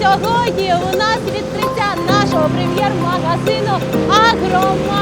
Сьогодні у нас відкриття нашого прем'єр-магазину Агрома.